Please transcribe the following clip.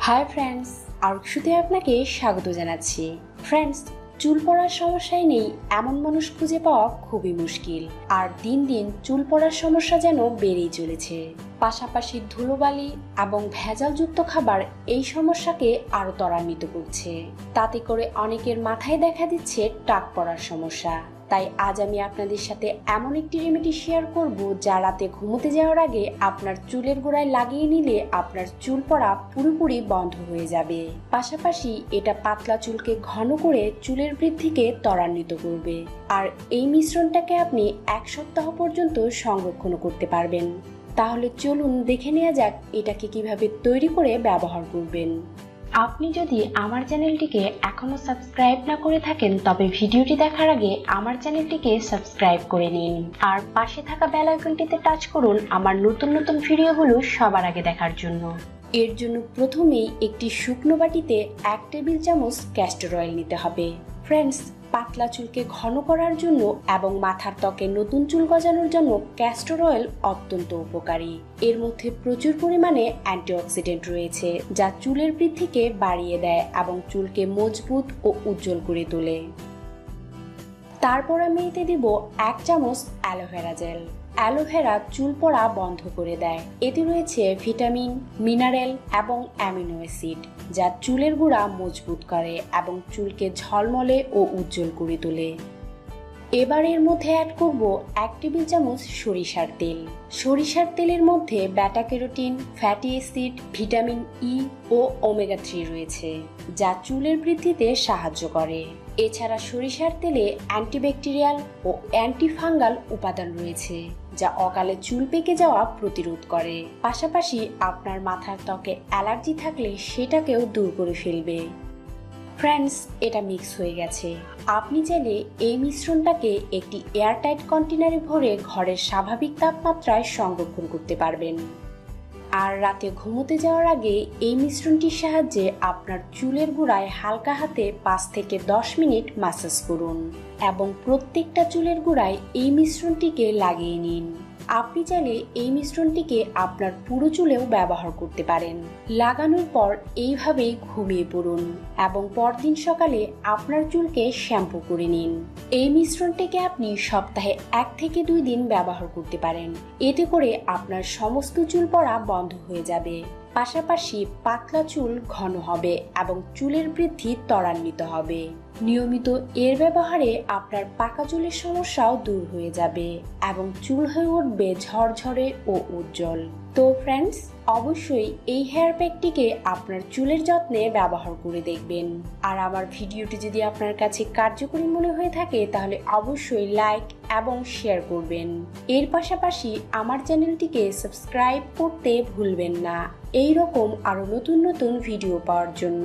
Hi friends আরুক্ষুতে আপনাকে স্বাগত জানাচ্ছি। ফ্রেন্ডস চুল পড়ার সমস্যাই নেই এমন মানুষ খুঁজে পাওয়া খুবই মুশকিল। আর দিন দিন চুল পড়ার সমস্যা যেন বেড়েই চলেছে। পাশাপাশি ধুলোবালি এবং ভেজালযুক্ত খাবার এই সমস্যাকে আরও ত্বরান্বিত করছে। তাতে করে অনেকের মাথায় দেখা দিচ্ছে টাক পড়ার সমস্যা। তাই আজ আমি আপনাদের সাথে এমন একটি রেমেডি শেয়ার করব যা রাতে ঘুমোতে যাওয়ার আগে আপনার চুলের গোড়ায় লাগিয়ে নিলে আপনার চুল পড়া পুরোপুরি বন্ধ হয়ে যাবে। পাশাপাশি এটা পাতলা চুলকে ঘন করে চুলের বৃদ্ধিকে ত্বরান্বিত করবে। আর এই মিশ্রণটাকে আপনি এক সপ্তাহ পর্যন্ত সংরক্ষণ করতে পারবেন। তাহলে চলুন দেখে নেওয়া যাক এটাকে কীভাবে তৈরি করে ব্যবহার করবেন। আপনি যদি আমার চ্যানেলটিকে এখনও সাবস্ক্রাইব না করে থাকেন, তবে ভিডিওটি দেখার আগে আমার চ্যানেলটিকে সাবস্ক্রাইব করে নিন। আর পাশে থাকা বেল আইকনটিতে টাচ করুন আমার নতুন নতুন ভিডিওগুলো সবার আগে দেখার জন্য। এর জন্য প্রথমেই একটি শুকনো বাটিতে এক টেবিল চামচ ক্যাস্টর অয়েল নিতে হবে। ফ্রেন্ডস পাতলা চুলকে ঘন করার জন্য এবং মাথার ত্বকে নতুন চুল গজানোর জন্য ক্যাস্টর অয়েল অত্যন্ত উপকারী। এর মধ্যে প্রচুর পরিমাণে অ্যান্টিঅক্সিডেন্ট রয়েছে, যা চুলের বৃদ্ধিকে বাড়িয়ে দেয় এবং চুলকে মজবুত ও উজ্জ্বল করে তোলে। তারপর আমি এতে দিব এক চামচ অ্যালোভেরা জেল অ্যালোভেরা চুল পড়া বন্ধ করে দেয়। এতে রয়েছে ভিটামিন, মিনারেল এবং অ্যামিনো অ্যাসিড, যা চুলের গুঁড়া মজবুত করে এবং চুলকে ঝলমলে ও উজ্জ্বল করে তোলে। এবার এর মধ্যে অ্যাড করব এক টেবিল চামচ সরিষার তেল। সরিষার তেলের মধ্যে beta carotene fatty acid vitamin E ও ওমেগা থ্রি রয়েছে, যা চুলের বৃদ্ধিতে সাহায্য করে। এছাড়া সরিষার তেলে অ্যান্টিব্যাকটেরিয়াল ও অ্যান্টিফাঙ্গাল উপাদান রয়েছে। যা অকালে চুল পেকে যাওয়া প্রতিরোধ করে। পাশাপাশি আপনার মাথার ত্বকে অ্যালার্জি থাকলে সেটাকেও দূর করে ফেলবে। ফ্রেন্ডস, এটা মিক্স হয়ে গেছে। আপনি চাইলে এই মিশ্রণটাকে একটি এয়ারটাইট কন্টেনারে ভরে ঘরের স্বাভাবিক তাপমাত্রায় সংরক্ষণ করতে পারবেন। আর রাতে ঘুমোতে যাওয়ার আগে এই মিশ্রণটির সাহায্যে আপনার চুলের গোড়ায় হালকা হাতে পাঁচ থেকে দশ মিনিট মাসাজ করুন এবং প্রত্যেকটা চুলের গোড়ায় এই মিশ্রণটিকে লাগিয়ে নিন। আপনি চাইলে এই মিশ্রণটিকে আপনার পুরো চুলেও ব্যবহার করতে পারেন। লাগানোর পর এইভাবেই ঘুমিয়ে পড়ুন এবং পরদিন সকালে আপনার চুলকে শ্যাম্পু করে নিন। এই মিশ্রণটিকে আপনি সপ্তাহে এক থেকে দুই দিন ব্যবহার করতে পারেন। এতে করে আপনার সমস্ত চুল পড়া বন্ধ হয়ে যাবে। পাশাপাশি পাতলা চুল ঘন হবে এবং চুলের বৃদ্ধি ত্বরান্বিত হবে। নিয়মিত এর ব্যবহারে আপনার পাকা চুলের সমস্যাও দূর হয়ে যাবে এবং চুল হয়ে উঠবে ঝরঝরে ও উজ্জ্বল। তো ফ্রেন্ডস অবশ্যই এই হেয়ার প্যাকটিকে আপনার চুলের যত্নে ব্যবহার করে দেখবেন। আর আমার ভিডিওটি যদি আপনার কাছে কার্যকরী মনে হয়ে থাকে, তাহলে অবশ্যই লাইক এবং শেয়ার করবেন। এর পাশাপাশি আমার চ্যানেলটিকে সাবস্ক্রাইব করতে ভুলবেন না। এই রকম আরও নতুন নতুন ভিডিও পাওয়ার জন্য।